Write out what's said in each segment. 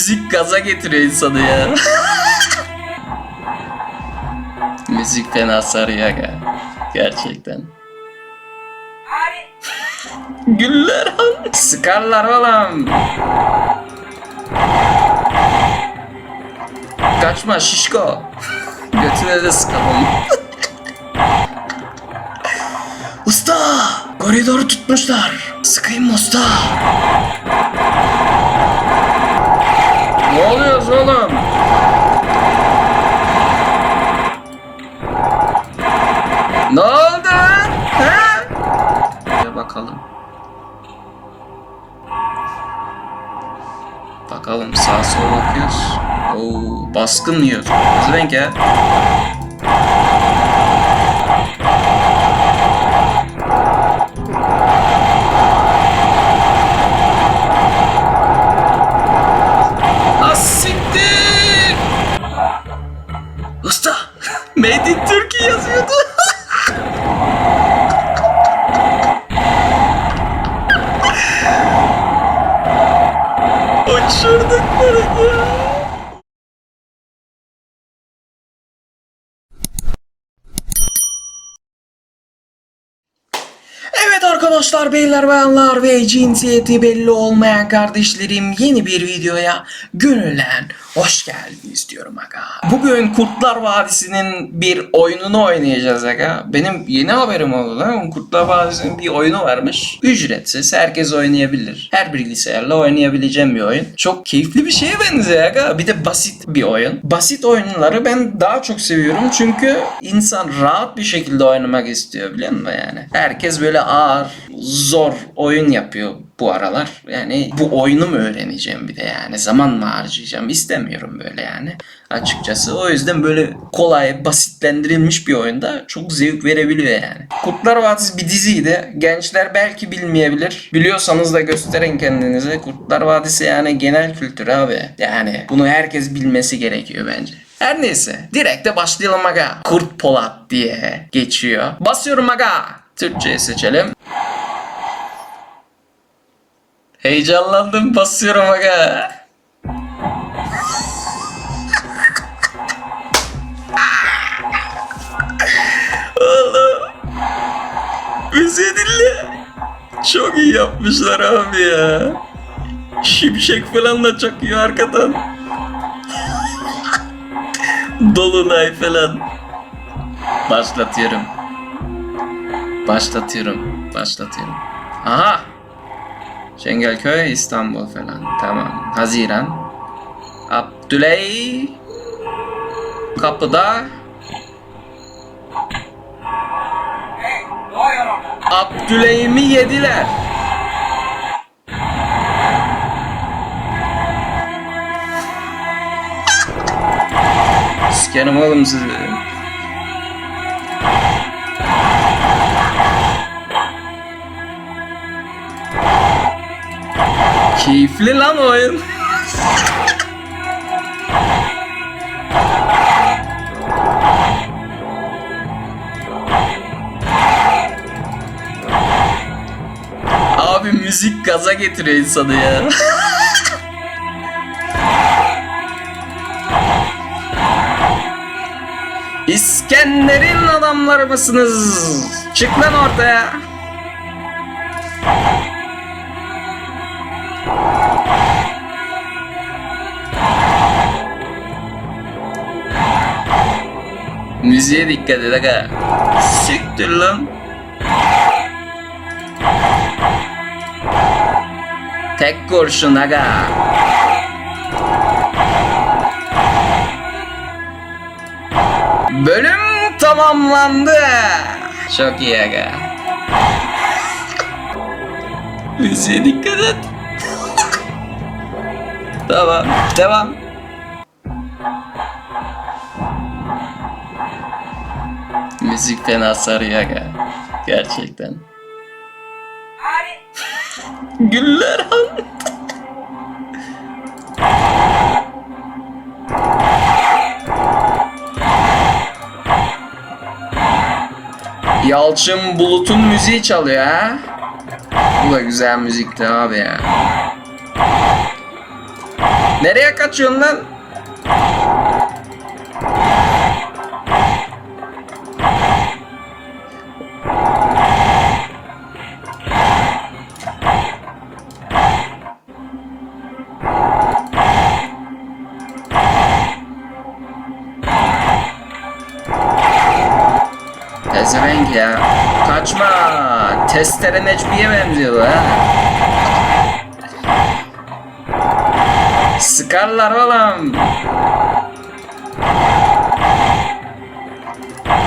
müzik gaza getiriyor insanı ya. müzik fena sarıyor aga. Gerçekten. Güller. Sıkarlar oğlum. Kaçma şişko. Götüne de sıkalım. Usta! Koridoru tutmuşlar. Sıkayım usta? Ne oluyoruz oğlum? Ne oldu? He? Bir bakalım. Bakalım sağa sola bakıyoruz. Oo, baskın yiyor. Renk ya? Arkadaşlar beyler bayanlar ve cinsiyeti belli olmayan kardeşlerim yeni bir videoya gönülden hoş geldiniz diyorum aga. Bugün Kurtlar Vadisi'nin bir oyununu oynayacağız aga. Benim yeni haberim oldu lan. Kurtlar Vadisi'nin bir oyunu varmış. Ücretsiz herkes oynayabilir. Her bilgisayarla oynayabileceğim bir oyun. Çok keyifli bir şeye benziyor aga. Bir de basit bir oyun. Basit oyunları ben daha çok seviyorum çünkü insan rahat bir şekilde oynamak istiyor biliyor musun yani? Herkes böyle ağır, zor oyun yapıyor bu aralar. Yani bu oyunu mu öğreneceğim bir de yani zaman mı harcayacağım istemiyorum böyle yani açıkçası. O yüzden böyle kolay, basitlendirilmiş bir oyunda çok zevk verebiliyor yani. Kurtlar Vadisi bir diziydi. Gençler belki bilmeyebilir. Biliyorsanız da gösterin kendinize. Kurtlar Vadisi yani genel kültür abi. Yani bunu herkes bilmesi gerekiyor bence. Her neyse. Direkt de başlayalım aga. Kurt Polat diye geçiyor. Basıyorum aga. Türkçe'yi seçelim. Heyecanlandım basıyorum aga. Oğlum. Müziği dinle. Çok iyi yapmışlar abi ya. Şimşek falan da çakıyor arkadan. Dolunay falan. Başlatıyorum. Başlatıyorum. Başlatıyorum. Aha. Çengelköy, İstanbul falan. Tamam. Haziran. Abdüley. Kapıda. Abdüleymi yediler. Sikerim oğlum sizi. Keyifli lan oyun. Abi müzik gaza getiriyor insanı ya. İskender'in adamları mısınız? Çık lan ortaya. Müziğe dikkat et aga. Siktir lan. Tek kurşun aga. Bölüm tamamlandı. Çok iyi aga. Müziğe dikkat et. tamam, devam. Müzik fena sarıyor aga. Gerçekten. Güller. Yalçın Bulut'un müziği çalıyor ha. Bu da güzel müzikti abi ya. Nereye kaçıyorsun lan? Pezevenk ya. Kaçma. Testere Necmi'ye benziyor bu ha. Sıkarlar oğlum.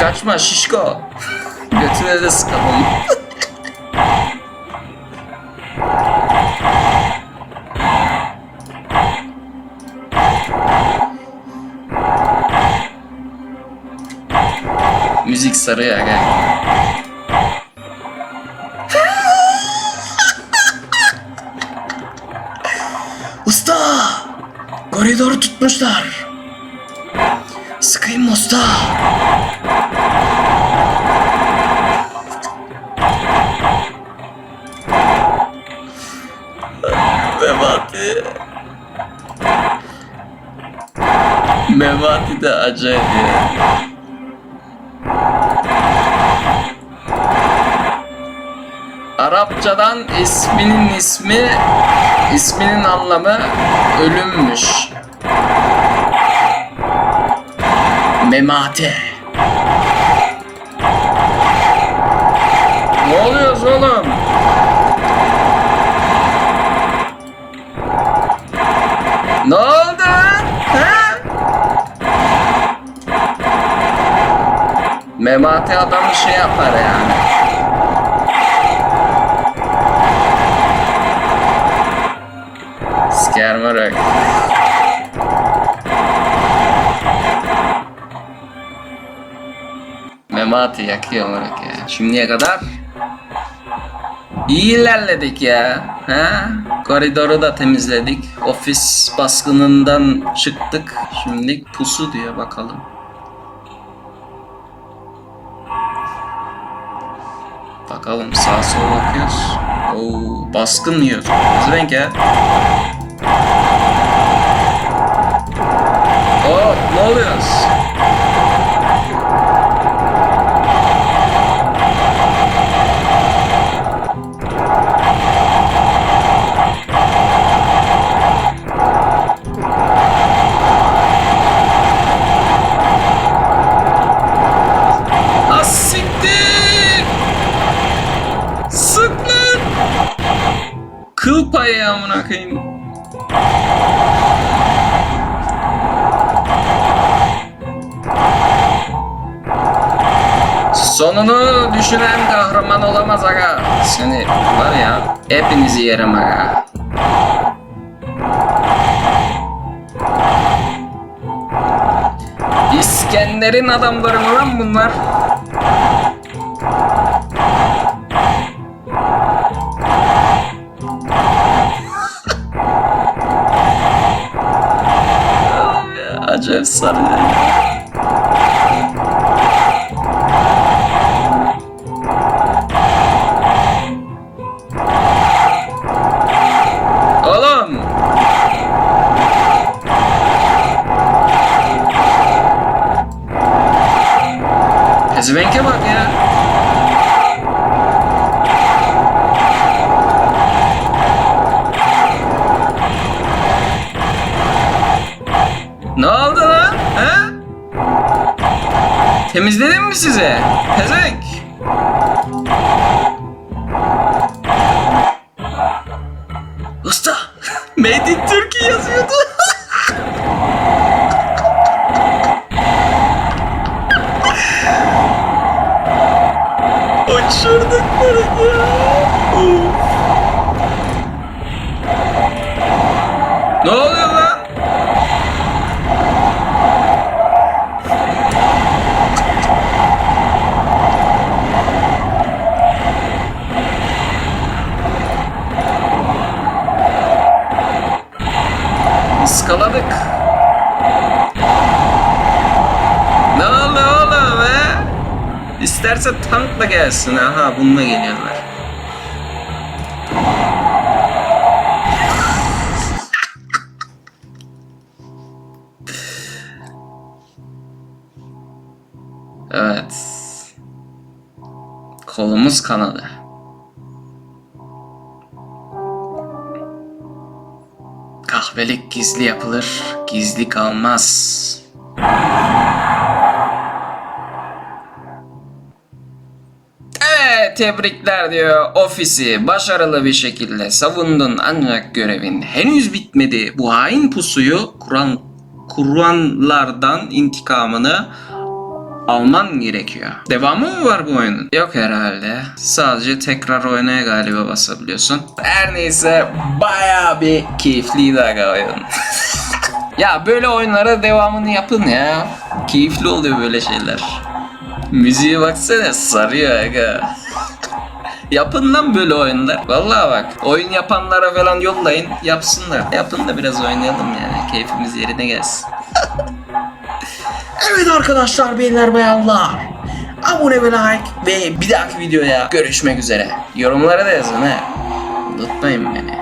Kaçma şişko. Götüne de sıkalım. Sarıyor aga. Usta! Koridoru tutmuşlar. Sıkayım usta? Memati. Memati de acayip ya. Arapçadan isminin ismi, isminin anlamı ölümmüş. Memate. Ne oluyoruz oğlum? Ne oldu? Ha? Memati adamı şey yapar yani. Siker moruk. Memati yakıyor ya. Şimdiye kadar iyi ilerledik ya. Ha? Koridoru da temizledik. Ofis baskınından çıktık. Şimdi pusu diyor bakalım. Bakalım sağa sola bakıyoruz. Oo, baskın yiyor. Renk ya. Lan! Kıl payı amına koyayım. Sonunu düşünen kahraman olamaz aga. Seni var ya hepinizi yerim aga. İskender'in adamları mı lan bunlar? Acayip sarıyor. Temizledim mi size? Pezevenk. Usta, Made in Turkey yazıyordu. Uçurduk bunu ya. yakaladık. Ne oldu oğlum he? İsterse tankla gelsin. Aha bununla geliyorlar. Evet. Kolumuz kanadı. Gizli yapılır, gizli kalmaz. Evet tebrikler diyor ofisi başarılı bir şekilde savundun ancak görevin henüz bitmedi. Bu hain pusuyu kuran kuranlardan intikamını alman gerekiyor. Devamı mı var bu oyunun? Yok herhalde. Sadece tekrar oynaya galiba basabiliyorsun. Her neyse baya bir keyifliydi aga oyun. ya böyle oyunlara devamını yapın ya. Keyifli oluyor böyle şeyler. Müziğe baksana sarıyor aga. Yapın lan böyle oyunlar. Vallahi bak oyun yapanlara falan yollayın yapsınlar. Yapın da biraz oynayalım yani keyfimiz yerine gelsin. Evet arkadaşlar beyler bayanlar. Abone ve like ve bir dahaki videoya görüşmek üzere. Yorumlara da yazın ha. Unutmayın beni.